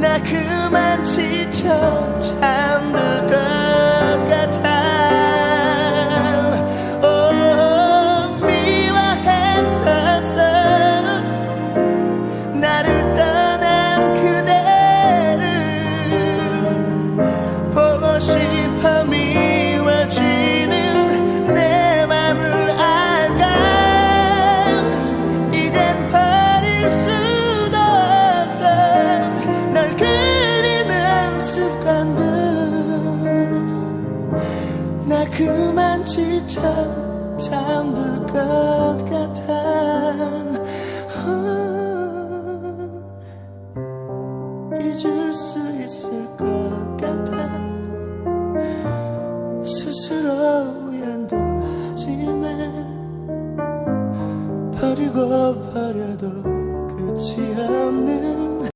나 그만 지쳐 사람들 나 그만 지쳐 잠들 것 같아. 잊을 수 있을 것 같아. 스스로 위안도하지만 버리고 버려도 끝이야